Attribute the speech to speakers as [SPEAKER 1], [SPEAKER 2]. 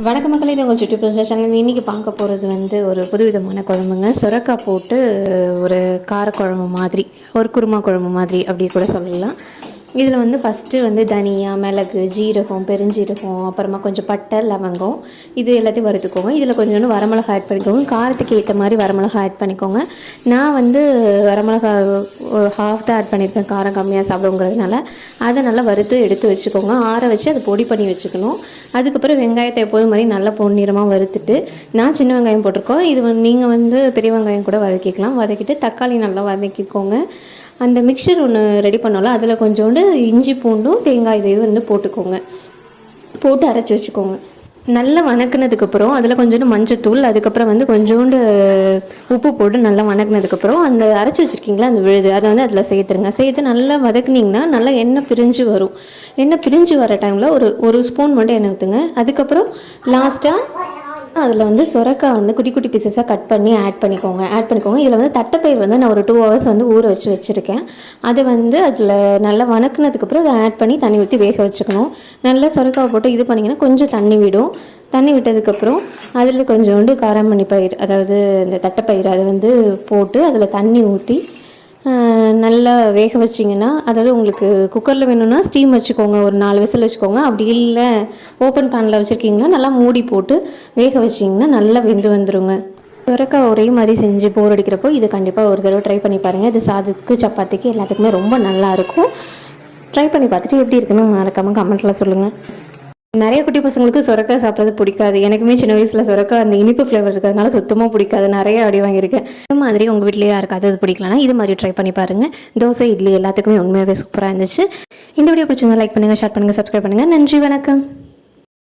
[SPEAKER 1] வணக்க மக்களே இது உங்கள் சுட்டி சேனல். இன்றைக்கி பார்க்க போகிறது வந்து ஒரு புதுவிதமான குழம்புங்க. சுரக்காய் போட்டு ஒரு காரக்குழம்பு மாதிரி ஒரு குருமா குழம்பு மாதிரி அப்படி கூட சொல்லலாம். இதில் வந்து ஃபஸ்ட்டு வந்து தனியா மிளகு ஜீரகம் பெருஞ்சீரகம் அப்புறமா கொஞ்சம் பட்டை லவங்கம் இது எல்லாத்தையும் வறுத்துக்கோங்க. இதில் கொஞ்சோண்டு வரமிளகா ஆட் பண்ணிக்கோங்க. காரத்துக்கு ஏற்ற மாதிரி வரமிளகா ஆட் பண்ணிக்கோங்க. நான் வந்து வரமிளகா ஹாஃப் தான் ஆட் பண்ணியிருப்பேன். காரம் கம்மியாக சாப்பிடுங்கிறதுனால. அதை நல்லா வறுத்து எடுத்து வச்சுக்கோங்க. ஆற வச்சு அதை பொடி பண்ணி வச்சுக்கணும். அதுக்கப்புறம் வெங்காயத்தை எப்போதும் மாதிரி நல்லா பொன்னிறமாக வறுத்துட்டு நான் சின்ன வெங்காயம் போட்டிருக்கோம். இது வந்து நீங்கள் வந்து பெரிய வெங்காயம் கூட வதக்கிக்கலாம். வதக்கிட்டு தக்காளி நல்லா வதக்கிக்கோங்க. அந்த மிக்சர் ஒன்று ரெடி பண்ணோம்ல அதில் கொஞ்சோண்டு இஞ்சி பூண்டும் தேங்காய் இதையும் வந்து போட்டுக்கோங்க. போட்டு அரைச்சி வச்சுக்கோங்க. நல்லா வணக்கினதுக்கப்புறம் அதில் கொஞ்சோண்டு மஞ்சத்தூள் அதுக்கப்புறம் வந்து கொஞ்சோண்டு உப்பு போட்டு நல்லா வணக்கினதுக்கப்புறம் அந்த அரைச்சி வச்சுருக்கீங்களா அந்த விழுது அதை வந்து அதில் சேர்த்துருங்க. சேர்த்து நல்லா வதக்குனிங்கன்னா நல்லா எண்ணெய் பிரிஞ்சு வரும். எண்ணெய் பிரிஞ்சு வர டைமில் ஒரு ஒரு ஸ்பூன் மட்டும் எண்ணெய் ஊற்றுங்க அதுக்கப்புறம் லாஸ்ட்டாக அதில் வந்து சுரக்காய் வந்து குட்டி குட்டி பீசஸாக கட் பண்ணி ஆட் பண்ணிக்கோங்க. ஆட் பண்ணிக்கோங்க. இதில் வந்து தட்டைப்பயிர் வந்து நான் ஒரு டூ ஹவர்ஸ் வந்து ஊற வச்சு வச்சுருக்கேன். அதை வந்து அதில் நல்லா வணக்குனதுக்கப்புறம் அதை ஆட் பண்ணி தண்ணி ஊற்றி வேக வச்சுக்கணும். நல்லா சுரக்காவை போட்டு இது பண்ணிங்கன்னா கொஞ்சம் தண்ணி விடும். தண்ணி விட்டதுக்கப்புறம் அதில் கொஞ்சோண்டு காராமணி பயிர் அதாவது இந்த தட்டைப்பயிர் அதை வந்து போட்டு அதில் தண்ணி ஊற்றி நல்லா வேக வச்சிங்கன்னா அதாவது உங்களுக்கு குக்கரில் வேணும்னா ஸ்டீம் வச்சுக்கோங்க ஒரு நாலு விசில் வச்சுக்கோங்க. அப்படி இல்லை ஓப்பன் பேனில் வச்சுருக்கீங்கன்னா நல்லா மூடி போட்டு வேக வச்சிங்கன்னா நல்லா வெந்து வந்துருங்க. சுரக்காய் ஒரே மாதிரி செஞ்சு போர் அடிக்கிறப்போ இது கண்டிப்பாக ஒரு தடவை ட்ரை பண்ணி பாருங்கள் இது சாதத்துக்கு சப்பாத்திக்கு எல்லாத்துக்குமே ரொம்ப நல்லாயிருக்கும் ட்ரை பண்ணி பார்த்துட்டு எப்படி இருக்குன்னு மறக்காமல் கமெண்ட்டில் சொல்லுங்கள் நிறைய குட்டி பசங்களுக்கு சுரக்காய் சாப்பிட்றது பிடிக்காது. எனக்குமே சின்ன வயசில் சுரக்காய் அந்த இனிப்பு ஃப்ளேவர் இருக்கிறதுனால சுத்தமாக பிடிக்காது. நிறைய அடி வாங்கியிருக்கேன். இந்த மாதிரி உங்கள் வீட்லேயே யாருக்காவது அது பிடிக்கலனா இது மாதிரி ட்ரை பண்ணி பாருங்கள் தோசை இட்லி எல்லாத்துக்குமே உண்மையாகவே சூப்பராக இருந்துச்சு. இந்த வீடியோ பிடிச்சிருந்தா லைக் பண்ணுங்கள் ஷேர் பண்ணுங்கள் சப்ஸ்கிரைப் பண்ணுங்கள் நன்றி வணக்கம்.